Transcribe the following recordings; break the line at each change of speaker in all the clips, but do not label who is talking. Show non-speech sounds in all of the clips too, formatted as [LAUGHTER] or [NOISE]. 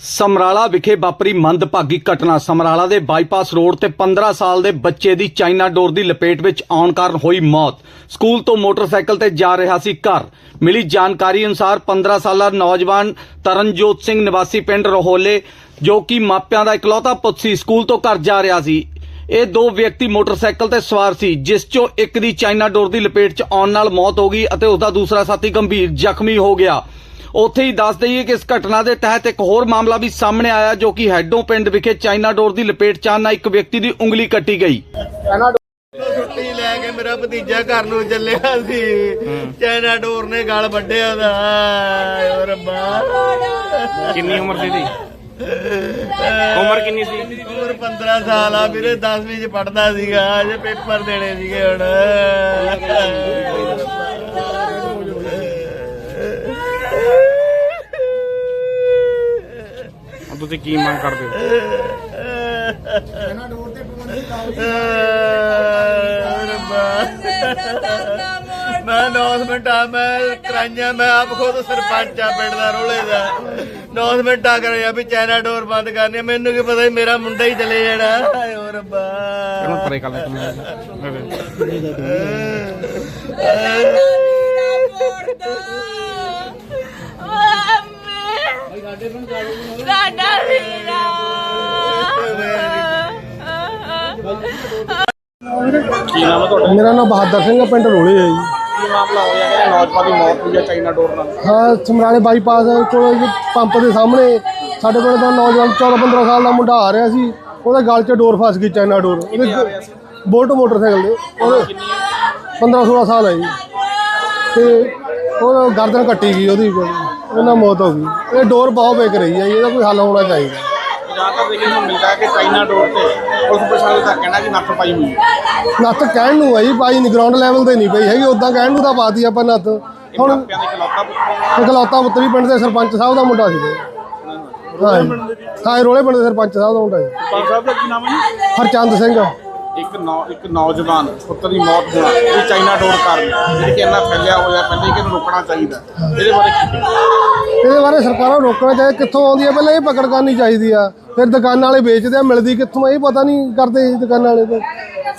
ਸਮਰਾਲਾ ਵਿਖੇ ਵਾਪਰੀ ਮੰਦਭਾਗੀ ਘਟਨਾ। ਸਮਰਾਲਾ ਦੇ ਬਾਈਪਾਸ ਰੋਡ ਤੇ 15 ਸਾਲ ਦੇ ਬੱਚੇ ਦੀ ਚਾਈਨਾ ਡੋਰ ਦੀ ਲਪੇਟ ਵਿੱਚ ਆਉਣ ਕਾਰਨ ਹੋਈ ਮੌਤ। ਸਕੂਲ ਤੋਂ ਮੋਟਰਸਾਈਕਲ ਤੇ ਜਾ ਰਿਹਾ ਸੀ ਘਰ। ਮਿਲੀ ਜਾਣਕਾਰੀ ਅਨੁਸਾਰ 15 ਸਾਲਾ ਨੌਜਵਾਨ ਤਰਨਜੋਤ ਸਿੰਘ ਨਿਵਾਸੀ ਪਿੰਡ ਰੋਹਲੇ, ਜੋ ਕਿ ਮਾਪਿਆਂ ਦਾ ਇਕਲੌਤਾ ਪੁੱਤ ਸੀ, ਸਕੂਲ ਤੋਂ ਘਰ ਜਾ ਰਿਹਾ ਸੀ। ਇਹ ਦੋ ਵਿਅਕਤੀ ਮੋਟਰਸਾਈਕਲ ਤੇ ਸਵਾਰ ਸੀ, ਜਿਸ ਚੋਂ ਇੱਕ ਦੀ ਚਾਈਨਾ ਡੋਰ ਦੀ ਲਪੇਟ 'ਚ ਆਉਣ ਨਾਲ ਮੌਤ ਹੋ ਗਈ ਅਤੇ ਉਸ ਦਾ ਦੂਸਰਾ ਸਾਥੀ ਗੰਭੀਰ ਜ਼ਖਮੀ ਹੋ ਗਿਆ। ਉੱਥੇ ਹੀ ਦੱਸ ਦਈਏ ਕਿ ਇਸ ਘਟਨਾ ਦੇ ਤਹਿਤ ਇੱਕ ਹੋਰ ਮਾਮਲਾ ਵੀ ਸਾਹਮਣੇ ਆਇਆ ਜੋ ਕਿ ਹੈਡੋਂ ਪਿੰਡ ਵਿਖੇ ਚਾਈਨਾ ਡੋਰ ਦੀ ਲਪੇਟ 'ਚ ਆਉਣ ਨਾਲ ਇੱਕ ਵਿਅਕਤੀ ਦੀ ਉਂਗਲੀ ਕੱਟੀ ਗਈ।
ਛੁੱਟੀ ਲੈ ਕੇ ਮੇਰਾ ਭਤੀਜਾ ਘਰ ਨੂੰ ਚੱਲਿਆ ਸੀ। ਚਾਈਨਾ ਡੋਰ ਨੇ ਗਲ ਵੱਢਿਆ ਦਾ ਓ ਰੱਬਾ।
ਕਿੰਨੀ ਉਮਰ ਸੀ ਦੀ ਉਮਰ ਕਿੰਨੀ ਸੀ?
ਉਮਰ 15 ਸਾਲ ਆ ਵੀਰੇ 10ਵੀਂ ਚ ਪੜਦਾ ਸੀਗਾ ਅਜੇ ਪੇਪਰ ਦੇਣੇ ਸੀਗੇ ਹੁਣ।
ਤੁਸੀਂ ਕੀ ਮੰਗ ਕਰਦੇ ਹੋ?
ਮੈਂ ਅਨਾਉਂਸਮੈਂਟ ਆ ਮੈਂ ਕਰਾਈਆਂ ਮੈਂ ਆਪ ਖੁਦ ਸਰਪੰਚ ਆ ਪਿੰਡ ਦਾ ਰੋਲੇ ਦਾ। ਅਨਾਉਂਸਮੈਂਟ ਆ ਕਰਿਆ ਵੀ ਚਾਈਨਾ ਡੋਰ ਬੰਦ ਕਰਨੀ ਆ। ਮੈਨੂੰ ਕੀ ਪਤਾ ਸੀ ਮੇਰਾ ਮੁੰਡਾ ਹੀ ਚਲੇ ਜਾਣਾ। ਹਾਏ ਓ ਰੱਬਾ।
ਇਹਨੂੰ ਪਰੇ ਕਰ ਲੈ [LAUGHS]
ਸਾਡਾ ਵੀਰਾ
ਕੀ ਨਾਮ ਹੈ ਤੁਹਾਡਾ
ਮੇਰਾ ਨਾਮ ਬਹਾਦਰ ਸਿੰਘ ਹੈ ਪਿੰਡ ਰੋਲੇ ਹੈ ਜੀ।
ਕੀ ਮਾਮਲਾ ਹੋਇਆ? ਕਿ ਨੌਜਵਾਨ ਦੀ ਮੌਤ ਹੋਈ ਹੈ ਚਾਈਨਾ ਡੋਰ ਨਾਲ।
ਹਾਂ ਸਮਰਾਲੇ ਬਾਈਪਾਸ ਕੋਲ ਪੰਪ ਦੇ ਸਾਹਮਣੇ। ਸਾਡੇ ਪਿੰਡ ਦਾ ਨੌਜਵਾਨ 14 15 ਸਾਲ ਦਾ ਮੁੰਡਾ ਆ ਰਿਹਾ ਸੀ। ਉਹਦੇ ਗਲ 'ਚ ਡੋਰ ਫਸ ਗਈ ਚਾਈਨਾ ਡੋਰ। ਉਹਦੇ ਬੋਲਟ ਮੋਟਰਸਾਈਕਲ ਦੇ। ਉਹਦੇ 15 16 ਸਾਲ ਹੈ ਜੀ। ਤੇ ਉਹ ਗਰਦਨ ਕੱਟੀ ਗਈ ਉਹਦੀ। ਉਹਨਾਂ ਮੌਤ ਹੋ ਗਈ। ਇਹ ਡੋਰ ਬਹੁਤ ਵੇਕ ਰਹੀ ਹੈ ਜੀ, ਇਹਦਾ ਕੋਈ ਹੱਲ ਹੋਣਾ ਚਾਹੀਦਾ।
ਜ਼ਿਆਦਾਤਰ ਦੇਖਣ ਨੂੰ ਮਿਲਦਾ ਹੈ ਕਿ ਚਾਈਨਾ ਡੋਰ ਤੇ ਪੁਲਿਸ ਪ੍ਰਸ਼ਾਸਨ ਦਾ ਕਹਿਣਾ ਕਿ ਨੱਥ ਪਾਈ ਹੋਈ ਹੈ।
ਨੱਥ ਕਹਿਣ ਨੂੰ ਹੈ ਜੀ ਪਾਈ ਨਹੀਂ ਗਰਾਊਂਡ ਲੈਵਲ ਤੇ ਨਹੀਂ ਪਈ ਹੈਗੀ ਉਦਾਂ ਕਹਿਣ ਨੂੰ ਤਾਂ ਪਾਤੀ ਆਪਾਂ ਨੱਥ। ਹੁਣ
ਮਾਪਿਆਂ ਦੇ ਖਿਲਾਫਾ ਪੁੱਤਰ
ਇਕਲੌਤਾ ਪੁੱਤਰੀ ਪਿੰਡ ਦੇ ਸਰਪੰਚ ਸਾਹਿਬ ਦਾ ਮੁੰਡਾ ਸੀ। ਹਾਂ ਜੀ। ਹਾਂ ਰੋਲੇ ਪਿੰਡ ਦੇ ਸਰਪੰਚ ਸਾਹਿਬ ਦਾ ਮੁੰਡਾ ਜੀ
ਪੰਜ ਸਾਹਿਬ ਦਾ ਕੀ ਨਾਮ ਹੈ
ਹਰਚੰਦ ਸਿੰਘ।
ਇੱਕ ਨੌ ਇੱਕ ਨੌਜਵਾਨ ਪੁੱਤਰ ਦੀ ਮੌਤ ਹੋਣਾ ਇਹ ਚਾਈਨਾ ਡੋਰ ਕਾਰਨ ਜਿਹੜੀ ਕਿ ਇੰਨਾ ਫੈਲਿਆ ਹੋਇਆ ਪਹਿਲੇ ਕਿ ਇਹਨੂੰ ਰੋਕਣਾ ਚਾਹੀਦਾ ਇਹਦੇ ਬਾਰੇ ਕੀ?
ਇਹਦੇ ਬਾਰੇ ਸਰਕਾਰਾਂ ਨੂੰ ਰੋਕਣਾ ਚਾਹੀਦਾ ਕਿੱਥੋਂ ਆਉਂਦੀ ਹੈ? ਪਹਿਲਾਂ ਇਹ ਪਕੜ ਕਰਨੀ ਚਾਹੀਦੀ ਆ। ਫਿਰ ਦੁਕਾਨਾਂ ਵਾਲੇ ਵੇਚਦੇ ਆ ਮਿਲਦੀ ਕਿੱਥੋਂ ਆ, ਇਹ ਪਤਾ ਨਹੀਂ ਕਰਦੇ ਇਹ ਦੁਕਾਨਾਂ ਵਾਲੇ ਤਾਂ।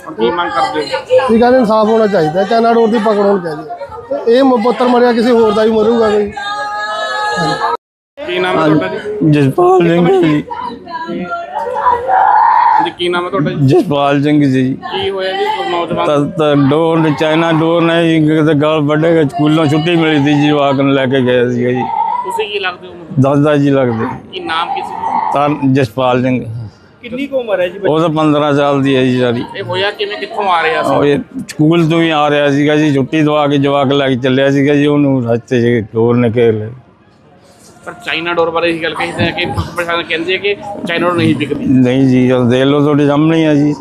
ਹੁਣ ਕੀ ਮੰਗ ਕਰਦੇ ਹੋ?
ਇਹ ਕਹਿੰਦੇ ਇਨਸਾਫ ਹੋਣਾ ਚਾਹੀਦਾ ਚਾਈਨਾ ਡੋਰ ਦੀ ਪਕੜ ਹੋਣੀ ਚਾਹੀਦੀ ਹੈ। ਤੇ ਇਹ ਮ- ਪੁੱਤਰ ਮਰਿਆ ਕਿਸੇ ਹੋਰ ਦਾ ਵੀ ਮਰੂਗਾ ਕੋਈ।
ਕੀ ਨਾਮ ਹੈ ਤੁਹਾਡਾ ਜੀ?
ਜਸਪਾਲ ਸਿੰਘ ਜੀ।
ਕੀ ਨਾਮ ਹੈ ਤੁਹਾਡਾ ਜੀ?
ਜਸਪਾਲ ਸਿੰਘ ਜੀ।
ਕੀ ਹੋਇਆ ਜੀ ਨੌਜਵਾਨ?
ਤਾਂ ਤਾਂ ਡੋਰ ਨੇ ਚਾਈਨਾ ਡੋਰ ਨੇ ਜੀ ਕਿਤੇ ਗਲ ਵੱਡੇ ਸਕੂਲੋਂ ਛੁੱਟੀ ਮਿਲੀ ਸੀ ਜੀ ਜਵਾਕ ਨੂੰ ਲੈ ਕੇ ਗਏ ਸੀ ਜੀ।
ਤੁਸੀਂ ਕੀ ਲੱਗਦੇ ਹੋ?
ਦਾਦਾ ਜੀ ਲੱਗਦੇ।
ਕੀ ਨਾਮ ਕੀ ਸੀ?
ਤਾਂ ਜਸਪਾਲ ਸਿੰਘ।
ਕਿੰਨੀ ਕੁ ਉਮਰ ਹੈ ਜੀ
ਉਹ ਤਾਂ 15 ਸਾਲ ਦੀ ਹੈ ਜੀ ਸਾਰੀ।
ਇਹ ਹੋਇਆ ਕਿਵੇਂ ਕਿੱਥੋਂ ਆ ਰਿਹਾ ਸੀ?
ਉਹ ਇਹ ਸਕੂਲ ਤੋਂ ਹੀ ਆ ਰਿਹਾ ਸੀਗਾ ਜੀ ਛੁੱਟੀ ਦਵਾ ਕੇ ਜਵਾਕ ਲੈ ਕੇ ਚੱਲਿਆ ਸੀਗਾ ਜੀ ਉਹਨੂੰ ਰਸਤੇ 'ਚ ਡੋਰ ਨੇ ਘੇਰ ਲਿਆ।
ਪਰ ਚਾਈਨਾ ਡੋਰ ਬਾਰੇ ਇਹ ਗੱਲ ਕਹੀ ਹੈ ਕਿ ਪ੍ਰਸ਼ਾਸਨ ਕਹਿੰਦੇ ਕਿ ਚਾਈਨਾ ਡੋਰ ਨਹੀਂ ਵਿਕਦੀ।
ਨਹੀਂ ਜੀ ਉਹ ਦੇਖ ਲਓ ਤੁਹਾਡੇ ਸਾਹਮਣੇ ਹੀ ਆ ਜੀ।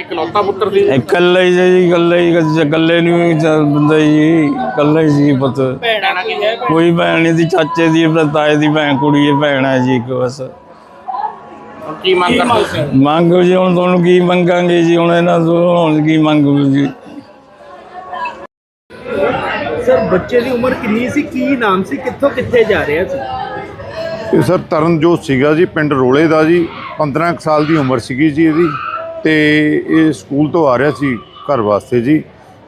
ਇਕਲੌਤਾ ਪੁੱਤਰ ਸੀ।
ਇਕੱਲੇ ਹੀ ਜੀ ਇਕੱਲੇ ਹੀ ਇਕੱਲੇ ਨੂੰ ਹੀ ਚੱਲ ਬੰਦਾ ਜੀ ਇਕੱਲਾ ਹੀ ਸੀ ਪੁੱਤ।
ਭੈਣਾਂ ਕੀ ਹੈ?
ਕੋਈ ਭੈਣ ਨਹੀਂ ਦੀ ਚਾਚੇ ਦੀ ਤਾਏ ਦੀ ਭੈਣ ਕੁੜੀ ਹੈ ਭੈਣ ਹੈ ਜੀ ਇੱਕ ਬਸ।
ਕੀ ਮੰਗ ਕਰਦੇ ਤੁਸੀਂ
ਮੰਗੋ ਜੀ ਹੁਣ ਤੁਹਾਨੂੰ ਕੀ ਮੰਗਾਂਗੇ ਜੀ ਹੁਣ ਇਹਨਾਂ ਤੋਂ ਹੁਣ ਕੀ ਮੰਗੋ ਜੀ?
ਸਰ ਬੱਚੇ ਦੀ ਉਮਰ ਕਿੰਨੀ ਸੀ? ਕੀ ਨਾਮ ਸੀ? ਕਿੱਥੋਂ ਕਿੱਥੇ ਜਾ ਰਿਹਾ ਸੀ
ਇਹ ਸਰ ਤਰਨਜੋਤ ਸੀਗਾ ਜੀ ਪਿੰਡ ਰੋਲੇ ਦਾ ਜੀ। 15 ਕੁ ਸਾਲ ਦੀ ਉਮਰ ਸੀਗੀ ਜੀ ਇਹਦੀ ਤੇ ਇਹ ਸਕੂਲ ਤੋਂ ਆ ਰਿਹਾ ਸੀ ਘਰ ਵਾਸਤੇ ਜੀ।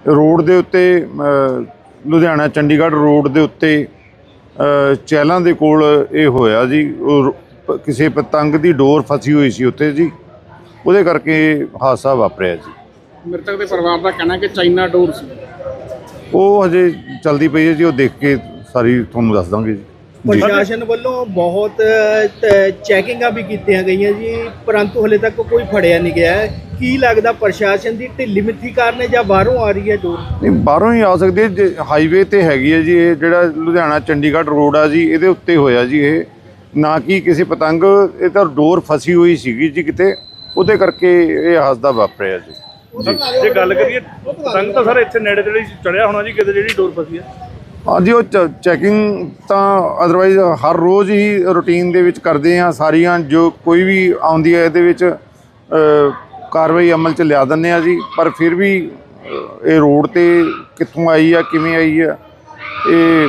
ਰੋਡ ਦੇ ਉੱਤੇ ਲੁਧਿਆਣਾ ਚੰਡੀਗੜ੍ਹ ਰੋਡ ਦੇ ਉੱਤੇ ਅ, ਚਹਿਲਾਂ ਦੇ ਕੋਲ ਇਹ ਹੋਇਆ ਜੀ। ਕਿਸੇ ਪਤੰਗ ਦੀ ਡੋਰ ਫਸੀ ਹੋਈ ਸੀ ਉੱਤੇ ਜੀ। ਉਹਦੇ ਕਰਕੇ ਹਾਦਸਾ ਵਾਪਰਿਆ ਜੀ।
ਮ੍ਰਿਤਕ ਦੇ ਪਰਿਵਾਰ ਦਾ ਕਹਿਣਾ ਹੈ ਕਿ ਚਾਈਨਾ ਡੋਰ ਸੀ।
ਉਹ ਹਜੇ ਚਲਦੀ ਪਈ ਹੈ ਜੀ ਉਹ ਦੇਖ ਕੇ ਸਾਰੀ ਤੁਹਾਨੂੰ ਦੱਸ ਦਾਂਗੇ ਜੀ। ਜੀ।
ਪ੍ਰਸ਼ਾਸਨ ਵੱਲੋਂ ਬਹੁਤ ਚੈਕਿੰਗਾਂ ਵੀ ਕੀਤੀਆਂ ਗਈਆਂ ਜੀ ਪਰੰਤੂ ਹਲੇ ਤੱਕ ਕੋਈ ਫੜਿਆ ਨਹੀਂ ਗਿਆ। ਹੈ। ਕੀ ਲੱਗਦਾ ਪ੍ਰਸ਼ਾਸਨ ਦੀ ਢਿੱਲੀ ਮਿੱਠੀ ਕਾਰਨ ਹੈ ਜਾਂ ਬਾਹਰੋਂ ਆ ਰਹੀ ਹੈ ਡੋਰ?
ਨਹੀਂ ਬਾਹਰੋਂ ਹੀ ਆ ਸਕਦੇ ਜੇ ਹਾਈਵੇ ਤੇ ਹੈਗੀ ਹੈ ਜੀ ਇਹ ਜਿਹੜਾ ਲੁਧਿਆਣਾ ਚੰਡੀਗੜ੍ਹ ਰੋਡ ਆ ਜੀ ਇਹਦੇ ਉੱਤੇ ਹੋਇਆ ਜੀ ਇਹ। ਨਾ ਕਿ ਕਿਸੇ ਪਤੰਗ ਇਹ ਤਾਂ ਡੋਰ ਫਸੀ ਹੋਈ ਸੀਗੀ ਜੀ ਕਿਤੇ ਉਹਦੇ ਕਰਕੇ ਇਹ ਹਾਦਸਾ ਵਾਪਰਿਆ ਜੀ।
ਜੇ ਗੱਲ ਕਰੀਏ ਪਤੰਗ ਤਾਂ ਸਰ ਇੱਥੇ ਨੇੜੇ ਤੇੜੇ ਚੜਿਆ ਹੋਣਾ ਜੀ ਕਿਤੇ ਜਿਹੜੀ ਡੋਰ ਫਸੀ ਹੈ
ਹਾਂਜੀ ਉਹ ਚੈਕਿੰਗ ਤਾਂ ਅਦਰਵਾਈਜ਼ ਹਰ ਰੋਜ਼ ਹੀ ਰੂਟੀਨ ਦੇ ਵਿੱਚ ਕਰਦੇ ਆ ਸਾਰੀਆਂ ਜੋ ਕੋਈ ਵੀ ਆਉਂਦੀ ਹੈ ਇਹਦੇ ਵਿੱਚ ਅ, ਕਾਰਵਾਈ ਅਮਲ ਚ ਲਿਆ ਦਿੰਦੇ ਆ ਜੀ। ਪਰ ਫਿਰ ਵੀ ਇਹ ਰੋਡ ਤੇ ਕਿੱਥੋਂ ਆਈ ਆ ਕਿਵੇਂ ਆਈ ਆ ਇਹ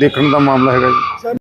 ਦੇਖਣ ਦਾ ਮਾਮਲਾ ਹੈਗਾ ਜੀ।